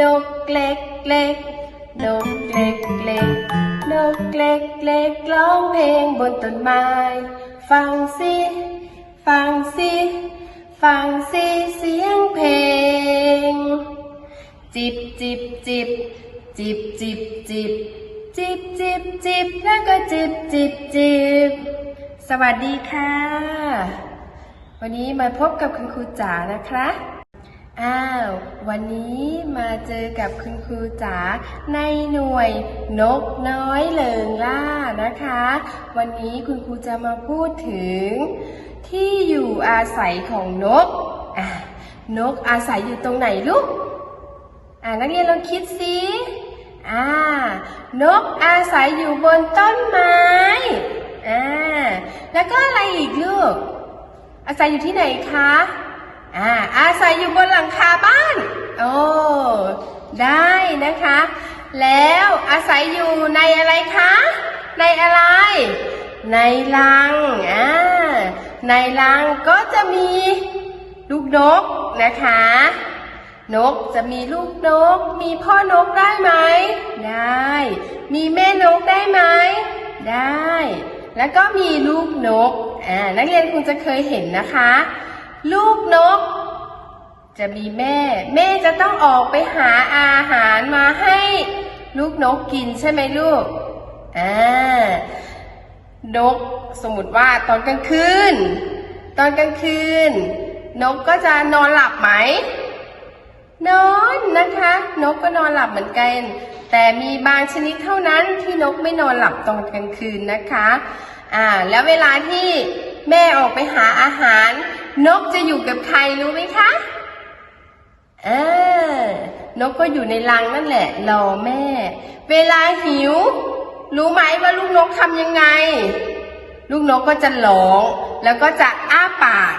นกเล็กเล็กนกเล็กเล็กนกเล็กเล็กร้องเพลงบนต้นไม้ ฟังสิฟังสิฟังสิเสียงเพลง จิบจิบจิบจิบจิบจิบจิบจิบจิบแล้วก็จิบจิบจิบสวัสดีค่ะ วันนี้มาพบกับคุณครูจ๋านะคะ อ้าว วันนี้มาเจอกับคุณครูจ๋าในหน่วยนกน้อยเหลิงล่านะคะ วันนี้คุณครูจะมาพูดถึง ที่อยู่อาศัยของนกอะนกอาศัยอยู่ตรงไหนลูกอ่านักเรียนลองคิดสิอ่านกอาศัยอยู่บนต้นไม้อ่าแล้วก็อะไรอีกลูก อาศัยอยู่ที่ไหนคะ อ่าอาศัยอยู่บนหลังคาบ้าน โอ้ได้นะคะ แล้วอาศัยอยู่ในอะไรคะ ในอะไร ในรังอ่าในรังก็จะมีลูกนกนะคะ นกจะมีลูกนก มีพ่อนกได้ไหม ได้ มีแม่นกได้ไหม ได้ แล้วก็มีลูกนกอ่านักเรียนคงจะเคยเห็นนะคะ ลูกนก จะมีแม่ แม่จะต้องออกไปหาอาหารมาให้ลูกนกกินใช่ไหมลูกอ่านกสมมติว่าตอนกลางคืน ตอนกลางคืน นกก็จะนอนหลับไหม นอนนะคะ นกก็นอนหลับเหมือนกัน แต่มีบางชนิดเท่านั้นที่นกไม่นอนหลับตอนกลางคืนนะคะ อ่า แล้วเวลาที่แม่ออกไปหาอาหาร นกจะอยู่กับใครรู้ไหมคะ เออ นกก็อยู่ในรังนั่นแหละรอแม่ เวลาหิว รู้ไหมว่าลูกนกทำยังไง ลูกนกก็จะร้อง แล้วก็จะอ้าปาก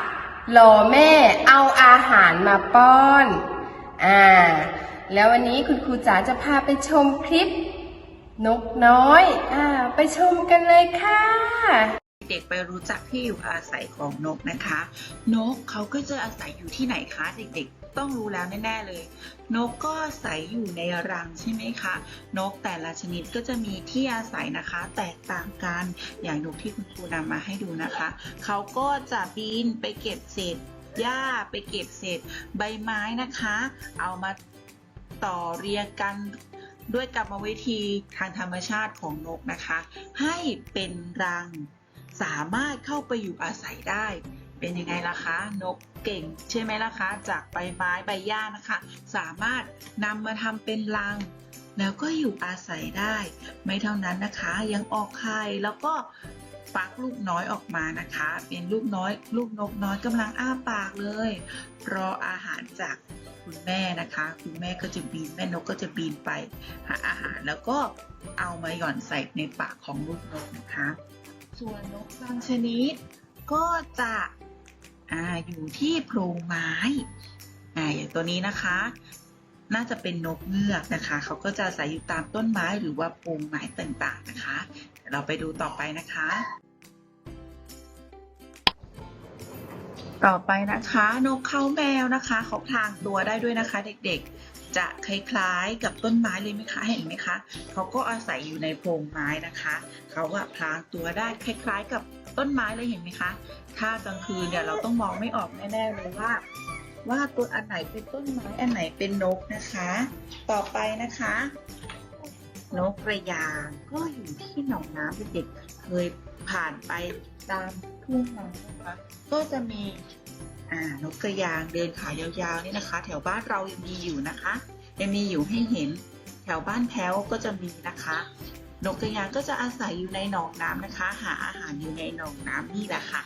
รอแม่เอาอาหารมาป้อน อ่า แล้ววันนี้คุณครูจ๋าจะพาไปชมคลิป นกน้อย อ่า ไปชมกันเลยค่ะ ด็กไปรู้จักที่อยู่อาศัยของนกนะคะ นกเขาก็จะอาศัยอยู่ที่ไหนคะเด็กๆ ต้องรู้แล้วแน่ๆเลย นกก็อาศัยอยู่ในรังใช่ไหมคะ นกแต่ละชนิดก็จะมีที่อาศัยนะคะ แตกต่างกันอย่างนกที่คุณครูนำมาให้ดูนะคะ เขาก็จะบินไปเก็บเศษหญ้าไปเก็บเศษใบไม้นะคะ เอามาต่อเรียงกันด้วยกรรมวิธีทางธรรมชาติของนกนะคะ ให้เป็นรัง สามารถเข้าไปอยู่อาศัยได้ เป็นยังไงล่ะคะ นกเก่งใช่ไหมล่ะคะ จากใบไม้ใบหญ้านะคะ สามารถนำมาทำเป็นรัง แล้วก็อยู่อาศัยได้ ไม่เท่านั้นนะคะยังออกไข่แล้วก็ฟักลูกน้อยออกมานะคะ เป็นลูกน้อย ลูกนกน้อยกำลังอ้าปากเลย รออาหารจากคุณแม่นะคะ คุณแม่ก็จะบินแม่นกก็จะบินไปหาอาหารแล้วก็เอามาหย่อนใส่ในปากของลูกนกนะคะ ส่วนนกบางชนิด ก็จะออยู่ที่โพรงไม้ออย่างตัวนี้นะคะ น่าจะเป็นนกเงือกนะคะ เขาก็จะอาศัยอยู่ตามต้นไม้หรือว่าโพรงไม้ต่างๆนะคะเดี๋ยวเราไปดูต่อไปนะคะ ต่อไปนะคะ นกเขาแมวนะคะ เขาพลางตัวได้ด้วยนะคะ เด็กๆ จะคล้ายๆกับต้นไม้เลยไหมคะเห็นไหมคะเขาก็อาศัยอยู่ในโพรงไม้นะคะเขาอะพลางตัวได้คล้ายๆ กับต้นไม้เลยเห็นไหมคะถ้ากลางคืนเนี่ยเราต้องมองไม่ออกแน่ๆเลยว่า ว่าตัวอันไหนเป็นต้นไม้อันไหนเป็นนกนะคะ ต่อไปนะคะ นกกระยางก็อยู่ที่หนองน้ำเด็กๆเคยผ่านไปตามทุ่งนานะคะก็จะมี อ่านกกระยางเดินขายาวๆนี่นะคะ แถวบ้านเรายังมีอยู่นะคะ ยังมีอยู่ให้เห็น แถวบ้านแถวก็จะมีนะคะ นกกระยางก็จะอาศัยอยู่ในหนองน้ำนะคะ หาอาหารอยู่ในหนองน้ำนี่แหละค่ะ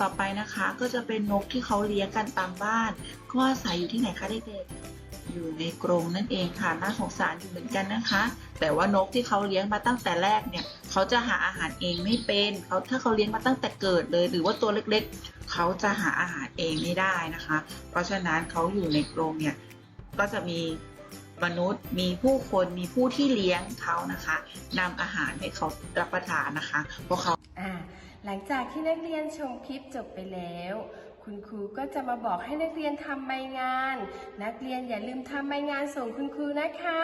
ต่อไปนะคะก็จะเป็นนกที่เขาเลี้ยงกันตามบ้านก็อาศัยอยู่ที่ไหนคะเด็กๆ อยู่ในกรงนั่นเองค่ะน่าสงสารอยู่เหมือนกันนะคะ แต่ว่านกที่เขาเลี้ยงมาตั้งแต่แรกเนี่ยเขาจะหาอาหารเองไม่เป็นเขาถ้าเขาเลี้ยงมาตั้งแต่เกิดเลย หรือว่าตัวเล็กๆ เขาจะหาอาหารเองไม่ได้นะคะ เพราะฉะนั้นเขาอยู่ในกรงเนี่ยก็จะมีมนุษย์มีผู้คนมีผู้ที่เลี้ยงเขานะคะนำอาหารให้เขารับประทานนะคะเพราะเขาอ่าหลังจากที่นักเรียนชมคลิปจบไปแล้ว คุณครูก็จะมาบอกให้นักเรียนทำใบงาน นักเรียนอย่าลืมทำใบงานส่งคุณครูนะคะ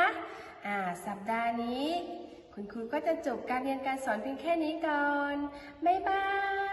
อ่าสัปดาห์นี้ คุณครูก็จะจบการเรียนการสอนเพียงแค่นี้ก่อน บ๊ายบาย